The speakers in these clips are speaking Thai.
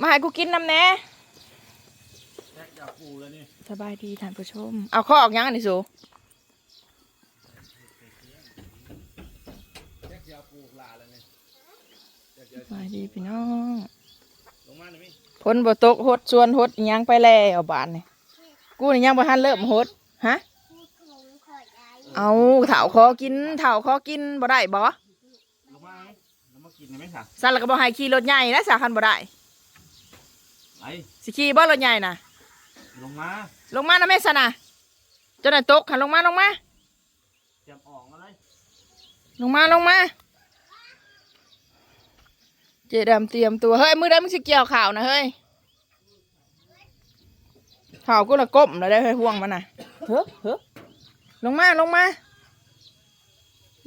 มาให้กูกินน้ำแหน่แจ็คจากปูแล้วนี่สบายดีท่านผู้ชม เอาข้อออกยังอันนี้สูแจ็คจากปูลาแล้วนี่แจ็คจะสบายดีพี่น้องลงมาหน่อยมิพ้นบ่ตกหดชวนหดอิหยังไปแล้วบานนี่กูนี่ยังบ่ทันเริ่มหดฮะเอาเถาคอกินเถาคอกินบ่ได้บ่ลงมาไหมลงมากินได้ไหมค่ะ สั่นแล้วก็บ่ให้ขี่รถใหญ่นะสาคันบ่ได้ ไปสิขี่บ่รถใหญ่น่ะ ลงมาลงมานะแม่สนะเจ้าหน่อยตกหันลงมาลงมา เตรียมออกมาเลยลงมาลงมา เจดำเตรียมตัวเฮ้ยมือได้มึงสิเกี่ยวข่าวนะเฮ้ยข่าวกูละก้มแล้วได้เฮ้ยห่วงมันน่ะเฮ้อเฮ้อลงมาลงมา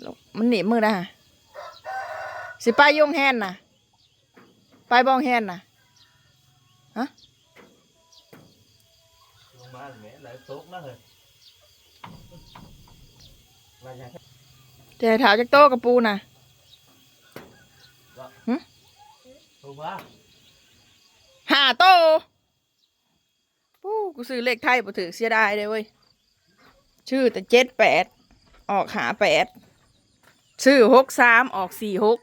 ลงมันหนีบมือนะสิไปยงแฮนน่ะ ไปบ้องแฮนน่ะ ฮะลงมาเห็นไหมไหลโต๊ะนะเฮ้ยมาอย่างเจถาวจากโต๊ะกับปูน่ะลงมาห้าโตปู้กูซื้อเลขไทยบ่ถือเสียดายเลยเว้ย ชื่อแต่เจ็ดแปด ออกหาแปด ชื่อหกสามออกสี่หก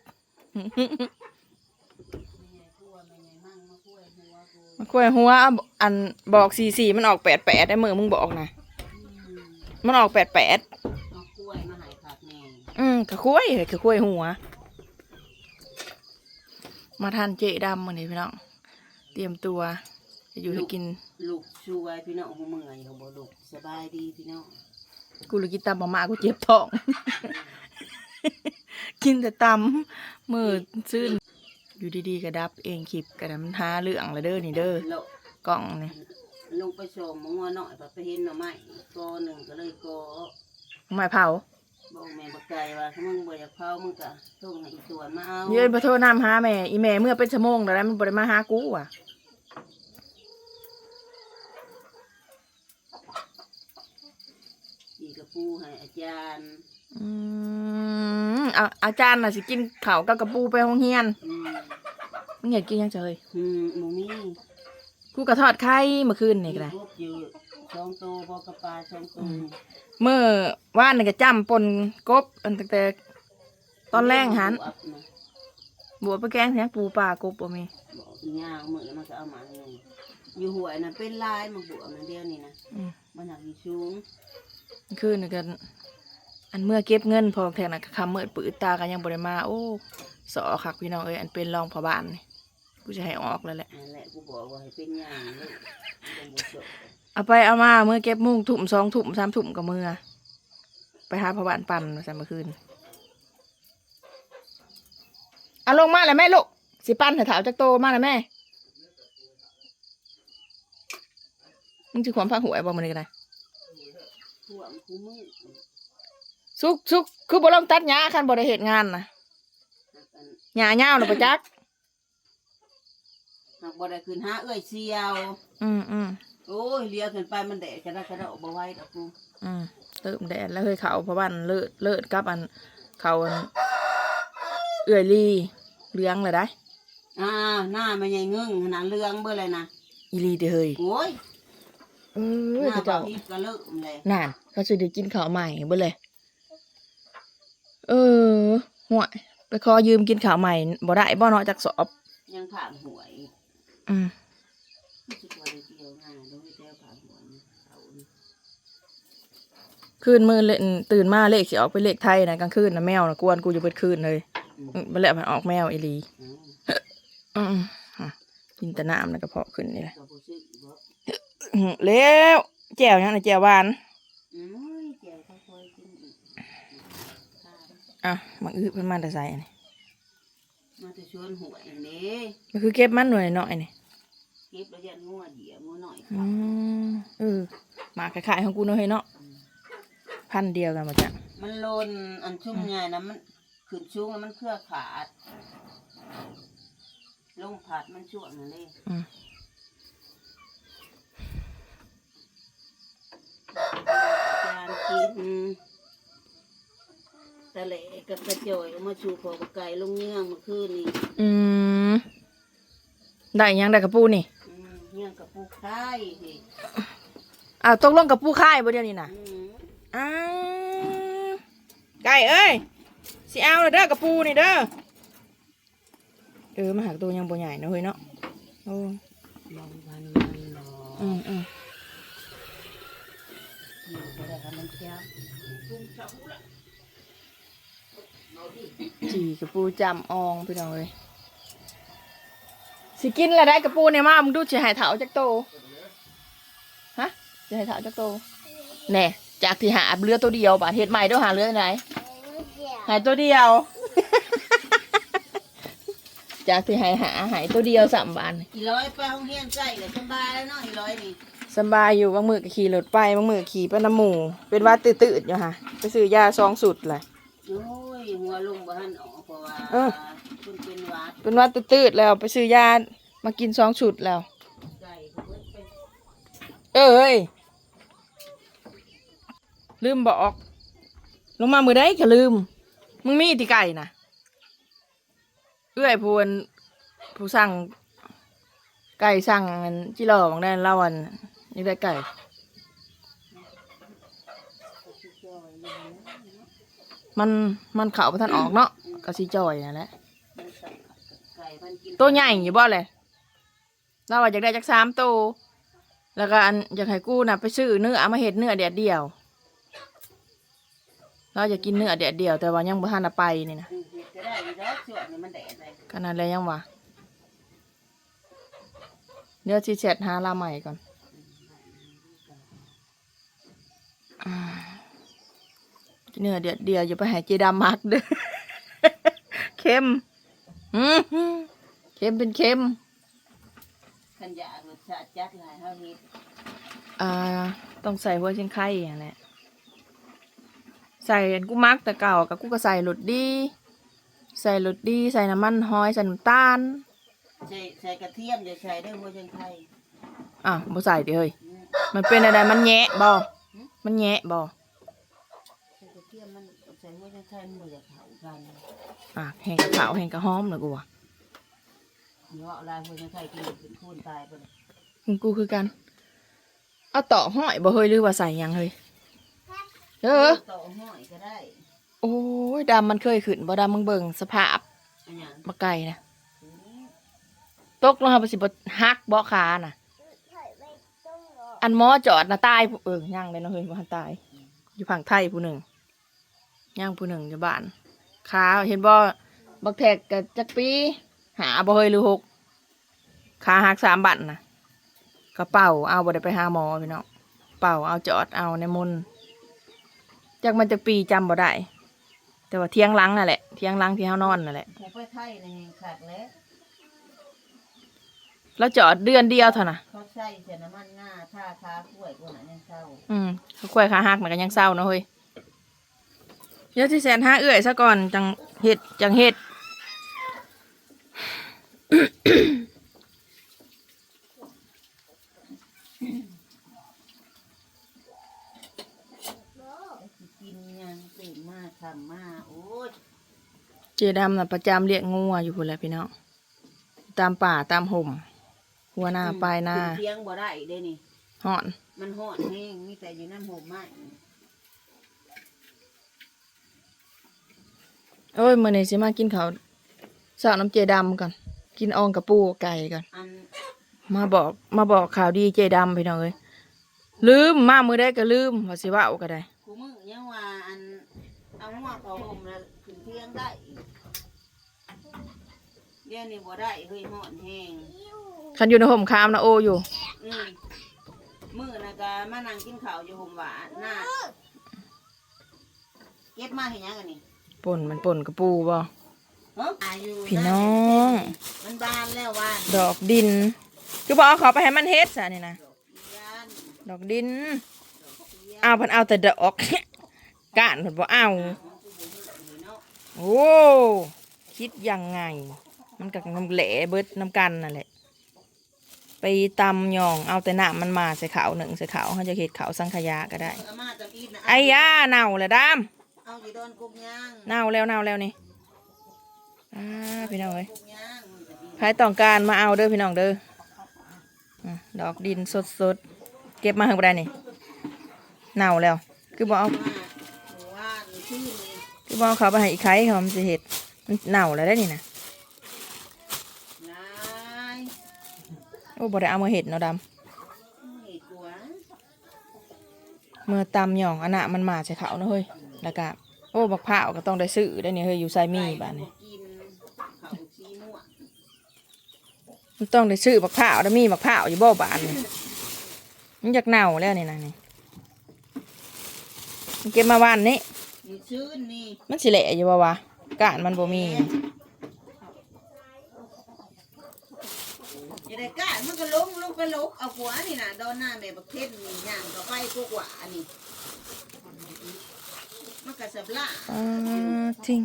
มาคุยหัวอันบอกสี่สี่มันออกแปดแปดได้มือมึงบอกนะมันออกแปดแปดเอากล้วยมาใหายผักแม่อืมกะคุยเลยกะคุยหัว มาทานเจดำมันนี้พี่น้องเตรียมตัวจะอยู่ให้กินลูกช่วยพี่น้องหัวเมื่อยเขาบอกลูกสบายดีพี่น้องกูเลยกินตำมาม่ากูเจ็บท้อง กินแต่ตำมือซื่น อยู่ดีๆกระดับเองคลิปกระดับมันหาเรื่องละเด้อนี่เด้อแล้วกล่องนี่ลงไปชมมังว่าหน่อยไปเห็นหน่อไม้กอหนึ่งก็เลยกอไม้เผาบอกแม่บักไก่ว่าถ้ามึงบ่อยากเผามึงก็ส่งให้อีส่วนมาเอาเยืนมาโทษน้ำหาแม่อีแม่เมื่อเป็นชั่วโมงแล้วนะมันบ่ได้มาหากูอะอีกระปูให้อาจารย์ อืมเอาอาจารย์น่ะสิกินข้าวกับกระปูไปโรงเรียนอืมมึงอยากกินหยังเจยอืมหมูมี่กูกระทอดไข่เมื่อคืนนี่ก็ได้ พวกอยู่สองตัวพอกระปลาสองตัวเมื่อว่านนี่ก็จ้ำปนกบอันตั้งแต่ตอนแรกหันบวบนะบวชไปแกงเสียงปูปลากบบ่มีบอกอีย่างมือมันก็เอามาหนึ่งอยู่หวยนะเป็นลายมาบวกนะเดียวนี่นะอืมมันหนักอยู่สูงคือนี่กัน อันเมื่อเก็บเงินพอแทนน่ะคำเมื่อปืดตากันยังบริมา โอ้สอคักพี่น้องเอ้ยอันเป็นรองพอบานนี่กูจะให้ออกแล้วแหละนั่นแหละกูบอกว่าให้เป็นอย่างเลยเป็นบทสวดเอาไปเอามาเมื่อเก็บมุ่งถุ่มสองถุ่มสามถุ่มกับมือไปหาพอบานปั่นมาใส่เมื่อคืนเอาลงมาเลยแม่ลูกสิปั้นให้ถาวจักโตมาเลยแม่มึงจะขวามผ้าหวยบ่มันนี่กันไดท่วมคู่มือ สุกสุกคือบ่ลองตัดหญ้าคันบ่ได้เหตุงานนะหักอันหญ้าเงาวน่ะบ่จักหักบ่ได้ขึ้นหาเอ้ยเสียว อืมอืมโอ้ยเลี้ยวขึ้นไปมันแดดกระดะกระดะบ่ไหวดอกกูอืมเริ่มแดดแล้วเฮ้ยเขาเพราะบ้านเลิศเลิศกับอันเขาอันเอื่อยลีเลี้ยงเลยได้ อ่าหน้ามันใหญ่เงึ้งขนาดเรืองเบิ่เลยนะอีลีเด้อเฮ้ยโอ้ยเอหอน้าเขาบ่เจ้าฮิตก็เลิกเลย นั่นเขาจะได้กินข้าวใหม่เบ่เลย เออห่วยไปขอยืมกินข้าวใหม่บ่ได้บ่เนาะจากสอบยังผ่านหวยอืมคิดว่าได้เกี่ยวง่ายโดยแต่ผ่านหวยนะเอานี่คืนมือเล่นตื่นมาเลขสิออกเป็นเลขไทยนะกลางคืนนะแมวนะกวนกูอยู่เบิดคืนเลยอืมบ่แล้วมันออกแมวอีหลีเอาอืมอะกินแต่น้ำแล้วก็เพาะขึ้นนี่แหละก็บ่ซื้อบ่อืมแล้วแจ่วยังนะแจ่วหวาน อืมเกี่ยวเขาคอยกินอีกค่ะ อะมังอึเพิ่นมาแต่ใส่อันนี้มาจะชวนหวยนี่ก็คือเก็บมันหน่อยหน่อยนี่เก็บแล้วยันงัวเดียวงัวหน่อยอืมเออหมาขายๆของกูเนาะเฮ้ยเนาะพันเดียวกันมาจ้ะมันโลนอันชุ่มไงนะมันขึ้นชุ่มแล้วมันเครือขาดลงผัดมันช่วงนั่นเลยอืมจานกิน ตะเละกับกระจอยเอามาชูพอกระไก่ลงเยื่องเมื่อคืนนี้อืมได้หยังได้กระปูนี่อืมเนี่ยกับปูไข่สิอ้าวตกลงกับปูค่ายบ่เดี๋ยวนี้น่ะอืมอ้าวไก่เอ้ยสิเอาเลยเด้อกระปูนี่เด้อเออมาหักตัวยังบ่ใหญ่เนาะเฮ้ยเนาะโอ้บางวันมันรออืมอืมอยู่ก็ได้ค่ะมันเชียว จีกระปูจำอองพี่น้องเลยสิกินแล้วได้กระปูเนี่ยมามึงดูสิใหายเถาจักโตฮะสิใหายเถาจักโตแน่จากที่หาเรือตัวเดียวบาดเฮ็ดใหม่เด้วยหาเรือไหนหายตัวเดียว จากที่หายหาหายตัวเดียวสามบานอีร้อยไปห้องเฮียนใจเลยสบายแล้วเนาะอีร้อยนี่สำบายอยู่บางมือก็ขี่รถไปบางมือขี่ไปน้ำหมูเป็นว่าตื่นๆอยู่ค่ะไปซื้อยาซองสุดเลยโอ้ ยหัวลุงบ่ทันออกเพราะว่าเออ คุณเป็นหวัดเป็นว่าตื่นๆแล้วไปซื้อยามากินซองสุดแล้ว ใจเขาเบิดไปเอ้ย ลืมบอก ลงมามือได้ก็ลืม มึงมีที่ไก่นะเอื้อยพวนผู้สั่ง ไก่สั่งอันจิรอบางได้เล่าวันนี่ได้ไก่ มันมันเข่าไปท่านออกเนาะกะสิจอยนั่นแหละมันสับไก่มันกินตัวใหญ่อยู่บ่เลยเราว่าอยากได้จักสามตัวแล้วก็อันอยากให้กู้น่ะไปซื้อเนื้อเอามาเห็ดเนื้อเดียดเดียว เราอยากกินเนื้อเดียดเดียว แต่ว่ายังบ่ทันเอาไปนี่นะอืมเฮ็ดก็ได้อีร้อยส่วนนี่มันแดดเลยขนาดแล้วยังวะเดี๋ยวสิเสร็จหาลาใหม่ก่อนอ่ากิน เนื้อเดียดเดียวอย่าไปใหายเจดามักเด้อเค็มอืมเค็มเป็นเค็มขันยากรสชาติจัดหลายเฮาเฮ็ดอ่า ต้องใส่หัวเชียงไข่อย่างแหละใส่อันกูมักแต่เก่ากับกูก็ใส่หลดดี ใส่หลดดี ใส่น้ำมันหอยใส่น้ำตาลใส่ใส่กระเทียมอย่าใส่ด้วยหัวจังไข่อะบ่ใส่ดิเฮ้ยอืมมันเป็นอะไรมันแงะบ่มันแงะบ่ ใส่กระเทียม มันใส่หัวจังไข่มันบ่อยากเข้ากันอะแห้งกะขาวแห้งกะหอมเลยกูว่ะเนาะลายหัวจังไข่กินเป็นคูนตายไปเลยของกูคือกันเอาต่อห้อยบ่เฮ้ยหรือว่าใส่หยังเฮ้ยเออต่อห้อยก็ได้ โอ้ยดำมันเคยขึ้นบ่ดำมึงเบิ่งสภาพอันหยังบ่ไก่นะอืมตกลงมาไปสิบ่หักบ่ขาน่ะ อันหมอจอดนะตายผู้เออย่างเลยเนาะเฮ้ยบ่ทันตาย อยู่ฝั่งไทยผู้หนึ่ง ย่างผู้หนึ่งอยู่บ้านขาเห็นบ่บักแทกกับจักปี หาบ่เฮ้ยหรือหกขาหักสามบัตนะกระเป๋าเอาบ่ได้ไปหาหมอพี่น้องเป่าเอาจอดเอาในมุนจักมันจักปีจำบ่ได้ แต่ว่าเที่ยงหลังนั่นแหละเที่ยงหลังที่เฮานอนนั่นแหละผูกไปไข่ในขาดแล้วแล้วจอดเดือนเดียวเท่าน่ะเขาใส่เสน้ำมันงาท่าคากล้วยกูน่ะยังเศร้าอืมเขาควายขาหักมันก็ยังเศร้าเนาะเฮ้ย เดี๋ยวที่แสนห้าเอื้อยซะก่อนจังเห็ดจังเห็ดสิกินยังตื่นมาทำมาโอ้ยเจดำน่ะประจำเลี้ยงงัวอยู่พุ่นแหละพี่น้องตามป่าตามห่ม หัวหน้าปลายหน้าขึ้เทียงบ่ได้เด้นี่ห่อน มันห่อนแห้งมีแต่อยู่น้ำห่มไม้ โอ้ยมื่อนี้สิมากินข้าวสาวน้ำเจดำก่อน กินอองกับปูไก่ก่อน อันมาบอกมาบอกข่าวดีเจดำพี่น้องเอ้ยลืมมามือได้ก็ลืมว่าสิว่าเอาก็ได้ กูมึงยังว่าอันเอาหัวเขาห่มแล้วขึ้นเทียงได้เดี๋ยวนี้บ่ได้เฮ้ยห่อนแห้งคันอยู่ในห่มคามนะโออยู่ อืมมื้อน่ะก็มานั่งกินข้าวอยู่ห่มหวานหน้าเก็บมาเห็นยังกันนี่ ป่นมันป่นกับปูบ่เฮ้ยอายุพี่น้อง มันบานแล้วว่านดอกดิน คือบอกเอาเขาไปให้มันเฮ็ดซะนี่นะยานดอกดินยานเอาเพันเอาแต่ดอกก้านเพันบ่เอาเนาะโอ้คิดยังไง มันกับน้ำแหล่เบิดน้ำกันนั่นแหละ ไปตำหยองเอาแต่น้ำมันมาใส่ขาวหนึ่งใส่ขาวเขาจะเห็ดขาวสังขยาก็ได้เอามาจำอีดนะไอ้ย่าเน่าเลยดาม เอาอยู่โดนกุบย่างเน่าแล้วเน่าแล้วนี่อ่าพี่น้องเอ้ยกุบย่างมันจะดีใครต้องการมาเอาเด้อพี่น้องเด้ออืมดอกดินสดๆเก็บมาให้บ่ได้นี่เน่าแล้ว คือบ่เอาว่าว่าชื่อนี่คือบ่เอาเขาไปให้อีกใครเขามันสิเห็ดมันเน่าแล้วได้นี่นะนายโอ้บ่ได้เอามาเห็ดเนาะดนี่กลัวำเมื่อตำหย่องอันน่ะมันมาใส่เขาเนาะเฮ้ย แล้วก็โอ้บักพร้าวก็ต้องได้ซื้อได้นี่เฮ้ยอยู่ไซมีบ้านนี่กินเขาชีม่วงมันต้องได้ซื้อบักพร้าวแล้วมีบักพร้าวอยู่บ่บ้านนี่มันอยากเน่าแล้วนี่นะนี่มันเก็บมาบ้านนี้อยู่ชื่นนี่มันสิแหละอยู่บ่วะกานมันบ่มีอย่าได้กะมันก็ลงลงไปลกเอาหัวนี่นะดอนหน้าแม่บักเทศนี่ย่างก็ไปกกว่านี่ มันก็สับละอ่าทิ้ง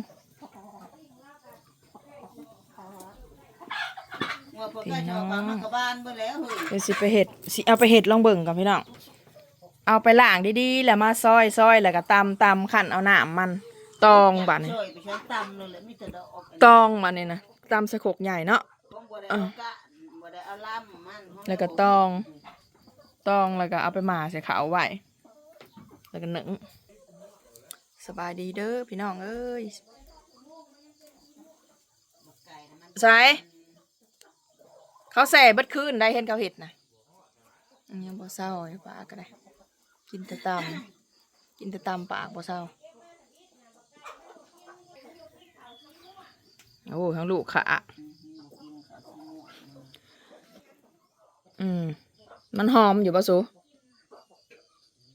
ว่าพอก็ชอบว่ามันก็บ้านไปแล้วเฮ้ยเดี๋ยวสิไปเห็ดสิเอาไปเห็ดลองเบิ่งกับพี่น้องเอาไปล้างดีๆแล้วมาซอยซอยแล้วก็ตำตำขันเอาน้ำมันตองบาดนี้ช่วยไปใช้ตำเลยแหละมีแต่ดอกตองบาดนี้นะตำสะโขกใหญ่เนาะของบ่ได้เอากะบ่ได้เอาล่ำมันของแล้วก็ตอง ตองแล้วก็เอาไปหมาใส่ขาวไว้แล้วก็หนึ่ง สบายดีเด้อพี่น้องเอ้ยไก่น่ะมันใส่เขาแส่เบัดคืนได้เห็นเขาเห็ดนะอันยังบ่เศร้าไอ้ปากก็ได้ กินแต่ตำกินแต่ตำปากบ่เศร้าโอ้ทั้งลูกขาอืม มันหอมอยู่ปะสู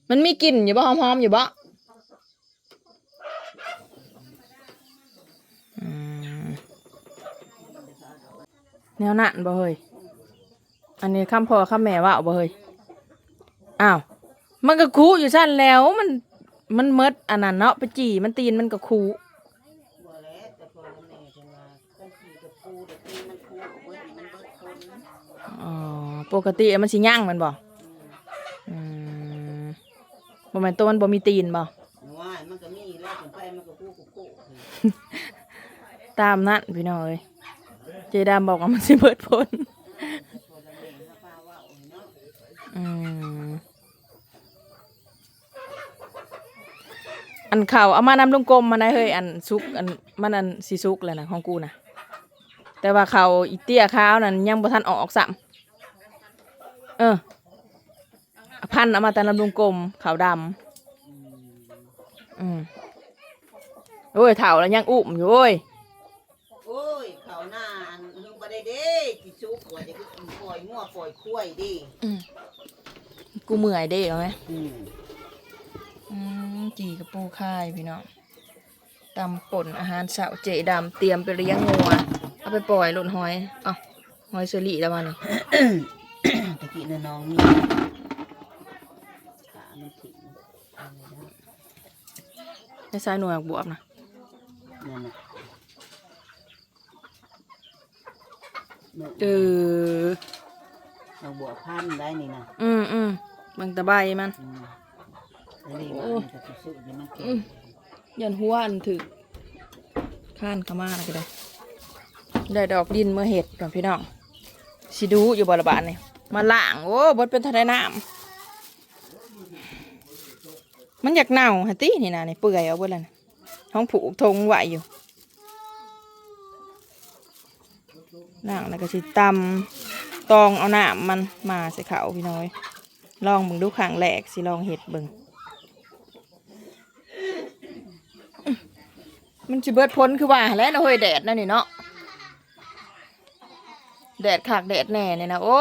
มันมีกลิ่นอยู่ปะหอมหอมๆอยู่ปะ แนวนั่นบ่เฮ้ยอันนี้คำพ่อคำแม่ว่าบ่เฮ้ยอ้าวมันก็คูอยู่สั้นแล้วมันมันเมดอันนั้นเนาะไปจี่มันตีนมันก็คูบ่แล้วแต่พอแล้วแม่จังว่ากันขี่กับปูเด็กนี่มันคูเบิดนี่มันเบิดคนอ๋อปกติมันสิย่างมันบ่อืมบ่แม่นตัวมันบ่มีตีนบ่ว่ามันก็มีแล้วถึงไปมันก็คูกุกุตามนั้นพี่น้องเอ้ย เจดามบอกว่ามันสิเบิดพ้นอันข่าวเอามานำลงกลมมาได้เฮ้ยอันซุกอันมันอันสีซุกแล้วนะของกูนะแต่ว่าเขาอีเตี้ยขาวนั่นยังบ่ทันออกซ้ำเออ พันเอามาแต่ลำลงกลมขาวดำอืมโอ้ยเถ่าแล้วยังอุ้มอยู่โอ้ย โอ้ยเขาหน้าอันนึงบ่ได้เด้ จิชุกว่าจะปล่อยงัวปล่อยควายดิอืมกูเมื่อยเด้เอาไหมอืมอืมจีกับปูค่ายพี่น้องตำป่นอาหารเสาเจดำเตรียมไปเลี้ยงงัวเอาไปปล่อยหล่นหอยเอ้าหอยเซรี่แล้วมันนี่ตะกี้น่ะน้องมีขามันถึงอะไรนะในสายหน่วยบวบนะนั่นน่ะ เออเราบวกพันได้นี่นะอืมอืมเบางตะไบมันอืมแล้วนี่ว่ามันจะสุดๆนี่มันเก่งยันหัวอันถึกข้านเขามาแล้วก็ได้ได้ดอกดินเมื่อเห็ดก่อนพี่น้องสิดูอยู่บรบาลนี่มาล่างโอ้บดเป็นทะเลน้ำมันอยากเน่าฮะตินี่นะนี่เปื่อยเอาเบิดแล้วนะท้องผูกทงไหวอยู่ นั่งแล้วก็สิตำตองเอาหน้ำมันมาใส่เขาพี่น้อย ลองเบิ่งดูขางแหลกสิลองเห็ดเบิ่งมันจะเบิดพ้นคือว่าแล้วนะเฮ้ยแดดนั่นนี่เนาะแดดขากแดดแน่เนี่ยนะโอ้